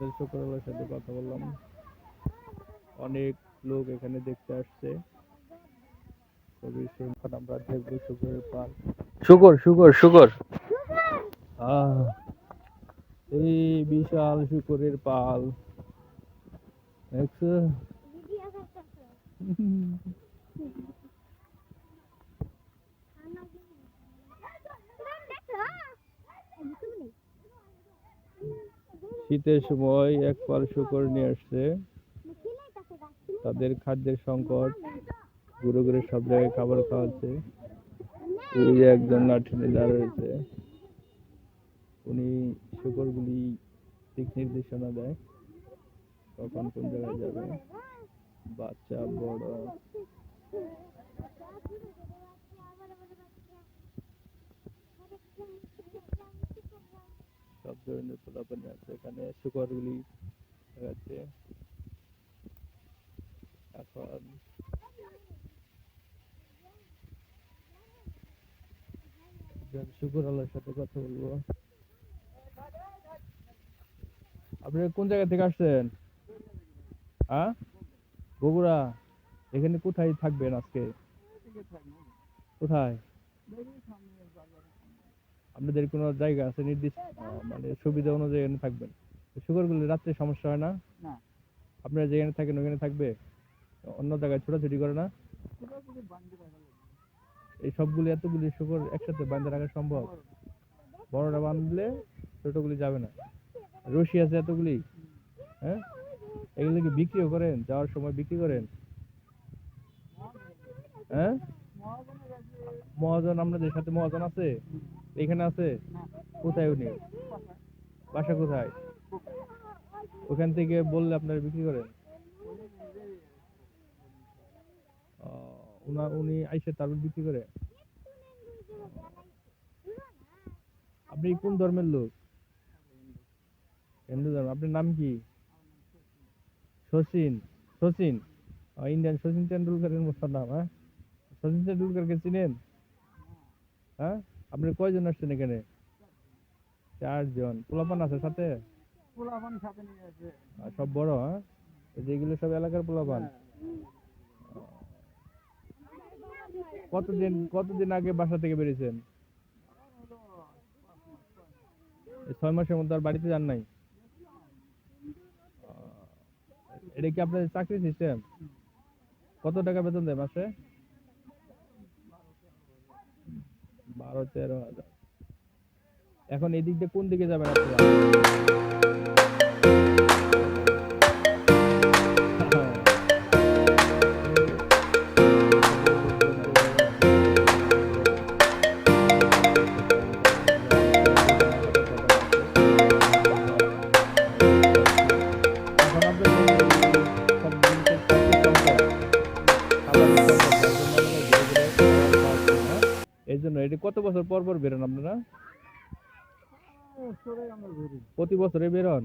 সাথে শুক্রবারের সাথে কথা বললাম। অনেক লোক এখানে দেখতে আসছে। খুবই সুন্দর আমরা দেখব শুকরের পাল। শুকর শুকর শুকর। এই বিশাল শুকরের পাল। দেখছ? শীতের সময় এক পাল শুকর নিয়ে আসছে। তাদের খাদ্যের সংকট ঘুরে ঘুরে সব জায়গায় খাবার খাওয়াচ্ছে। ওই যে একজন লাঠি নিয়ে দাঁড়া রয়েছে। উনি শুকরগুলি দিক নির্দেশনা দেয়, কখন কোন জায়গায় যাবে। বাচ্চা, বড় সব ধরনের পোলাপানি আছে। এখানে এখন শুকর আল্লাহর সাথে কথা বলব। আপনি কোন জায়গা থেকে আসছেন? হ্যাঁ বগুড়া? এখানে কোথায় থাকবেন আজকে? কোথায়? আপনাদের কোনো জায়গা আছে নির্দিষ্ট মানে সুবিধা অনুযায়ী এখানে থাকবেন? শুকরগুলি রাত্রে সমস্যা হয় না। আপনারা যেখানে থাকেন ওখানে থাকবে? অন্য জায়গায় ছোটাছুটি করে না? এই সবগুলি এতগুলি শুকর একসাথে বাঁধে রাখা সম্ভব? বড়টা বাঁধলে ছোটগুলি যাবে না। রশি আছে এতগুলি হ্যাঁ? এগুলো কি বিক্রিও করেন? যাওয়ার সময় বিক্রি করেন? হ্যাঁ? মহাজন আপনাদের সাথে মহাজন আছে? এখানে আছে? কোথায় উনি? বাসা কোথায়? ওখান থেকে বললে আপনারা বিক্রি করেন? ও, উনা- আইসে তারপর বিক্রি করে? আপনি কোন ধর্মের লোক? হিন্দু ধর্ম। আপনার নাম কি? শচীন। শচীন? ইন্ডিয়ান শচীন তেন্ডুলকারের মতো নাম হ্যাঁ? শচীন তেন্ডুলকারকে চিনেন? হ্যাঁ? আপনি কয়জন আসছেন এখানে? চারজন। পোলাপান আছে সাথে? পোলাপান সাথে নিয়ে আছে। সব বড় হ্যাঁ? এই যে এগুলো সব এলাকার পোলাপান? কতদিন কতদিন আগে বাসা থেকে বেরিয়েছেন? ছয় মাসের মধ্যে আর বাড়িতে যান নাই? এটা কি আপনাদের চাকরি সিস্টেম কত টাকা বেতন দেয় মাসে? বারো তেরো হাজার। এখন এদিক দিয়ে কোন দিকে যাবেন আপনারা এই এটা কত বছর পর পর বেরোন আপনারা? প্রতি বছরে বেরোন?